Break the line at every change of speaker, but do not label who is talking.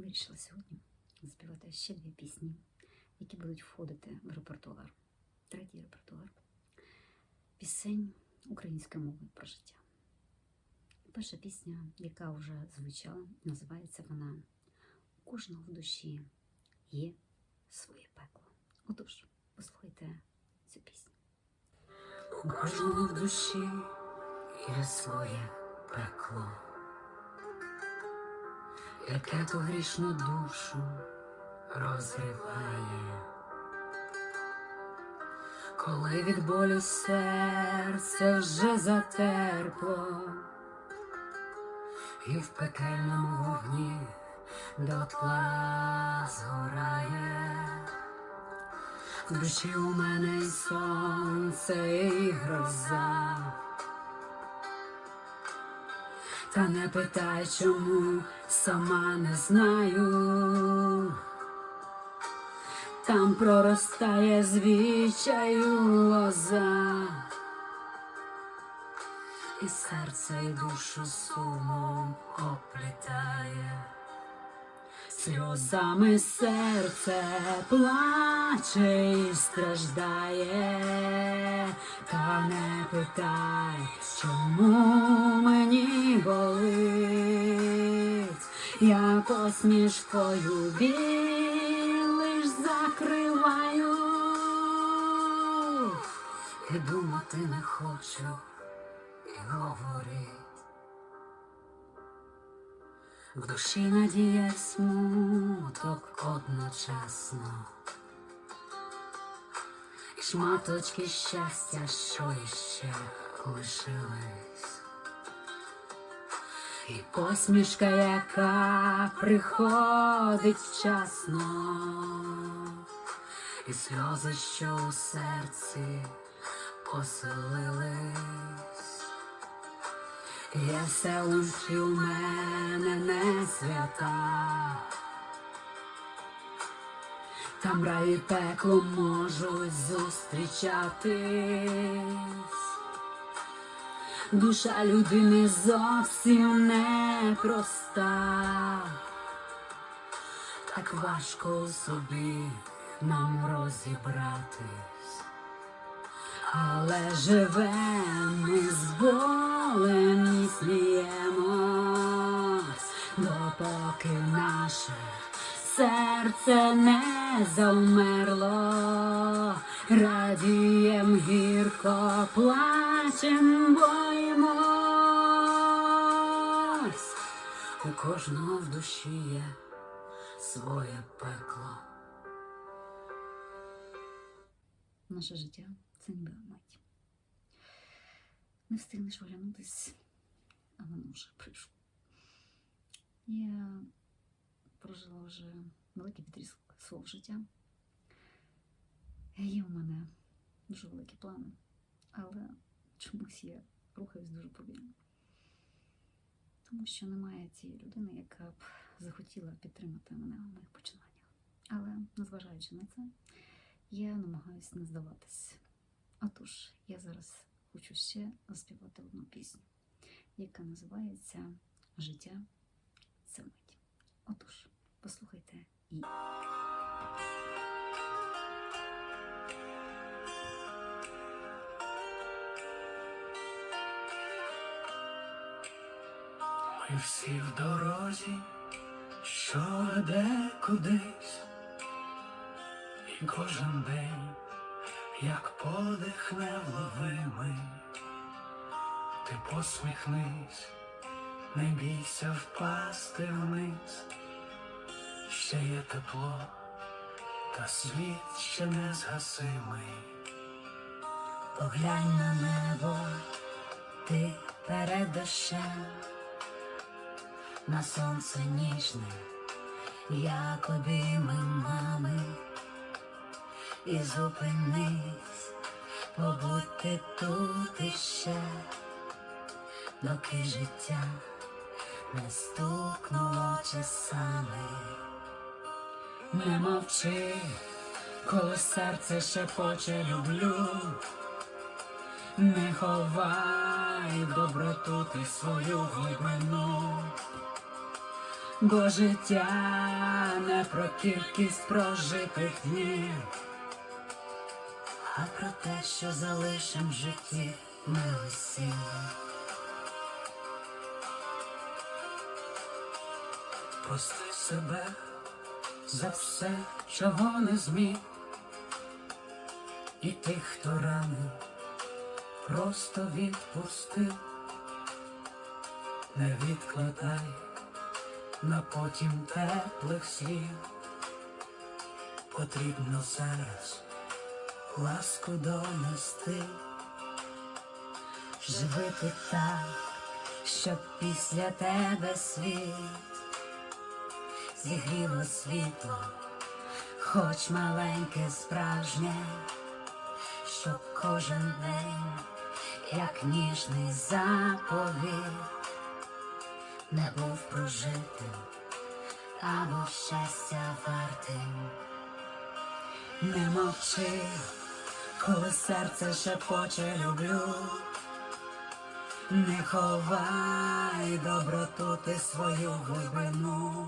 вирішила сьогодні заспівати ще дві пісні, які будуть входити в репертуар. Третій репертуар пісень української мови про життя. Перша пісня, яка вже звучала, називається вона У кожного в душі є своє пекло. Отож, послухайте цю пісню.
У кожного в душі є своє пекло, яке ту грішну душу розриває. Коли від болю серце вже затерпло, і в пекельному вогні дотла згорає. В душі у мене і сонце, і гроза. Та не питай, чому сама не знаю. Там проростає звічаю лоза. І серце, і душу сумом оплітає. Сльозами серце плаче і страждає, та не питай, чому мені болить, я посмішкою біль лиш закриваю, і думати не хочу, і говорить. В душі надія смуток одночасно, шматочки щастя, що іще лишились, і посмішка, яка приходить вчасно, і сльози, що у серці поселились. Є селищі у мене не свята, там рай і пекло можуть зустрічатись. Душа людини зовсім непроста, так важко собі нам розібратись. Але живем ми з болем сміємось, допоки наше серце не завмерло, радієм гірко плачем, боїмось. У кожного в душі є своє пекло.
Наше життя це ніби мить. Не встигнеш оглянутись, а воно вже прийшло. Я прожила вже великий відрізок свого життя. Є у мене дуже великі плани, але чомусь я рухаюсь дуже повільно. Тому що немає цієї людини, яка б захотіла підтримати мене у моїх починаннях. Але незважаючи на це, я намагаюся не здаватись. Отож, я зараз хочу ще заспівати одну пісню, яка називається Життя це мить. Отож, послухайте.
Ми всі в дорозі, що веде кудись, і кожен день, як подих невловимий, ти посміхнись, не бійся впасти вниз, ще є тепло, та світ ще не згасимий. Поглянь на небо, ти перед дощем на сонце ніжне, як обійми мами, і зупинись, побудьте тут іще, доки життя не стукнуло часами. Не мовчи, коли серце шепоче люблю. Не ховай доброту ти свою глибину, бо життя не про кількість прожитих днів, а про те, що залишим в житті ми усі. Прости себе за все, чого не зміг, і тих, хто ранив, просто відпусти, не відкладай на потім теплих слів. Потрібно зараз ласку донести, живи так, щоб після тебе світ зігріло світло, хоч маленьке справжнє, щоб кожен день, як ніжний заповіт, не був прожитим або щастя вартим. Не мовчи, коли серце шепоче люблю. Не ховай доброту ти свою глибину.